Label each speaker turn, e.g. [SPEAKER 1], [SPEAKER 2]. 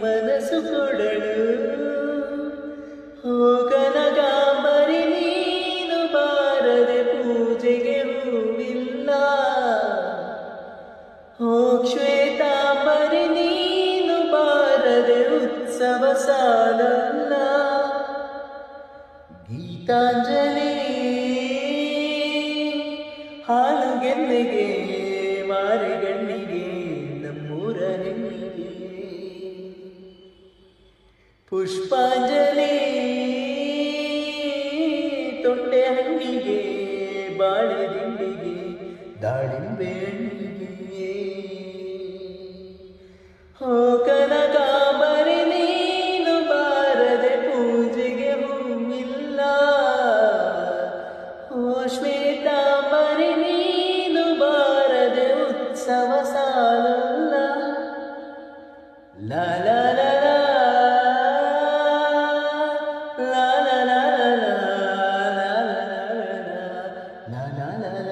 [SPEAKER 1] ಮನಸ್ಸು ಕೊಡಲು. ನೀನು ಬಾರದೆ ಪೂಜೆಗೆ ಹೂವಿಲ್ಲ. ಹೋ ಶ್ವೇತಾಂಬರಿ ನೀನು ಬಾರದೆ ಗೀತಾಂಜಲಿ ಪುಷ್ಪಾಂಜಲಿ. ತೊಂಡೆ ಹಣ್ಣಿಗೆ ಬಾಳೆ ದಿಂಡಿಗೆ ದಾಳಿಂಬೆ ಹಣ್ಣಿಗೆ ಹೋ ಕನಕಾಂಬರಿ, ನೀನು ಬಾರದೆ ಪೂಜೆಗೆ ಹೂವಿಲ್ಲ ಹೋ ಶ್ವೇತಾಂಬರಿ, ನೀನು ಬಾರದೆ ಉತ್ಸವ ಸಾಲಲ್ಲ. ಲಾ.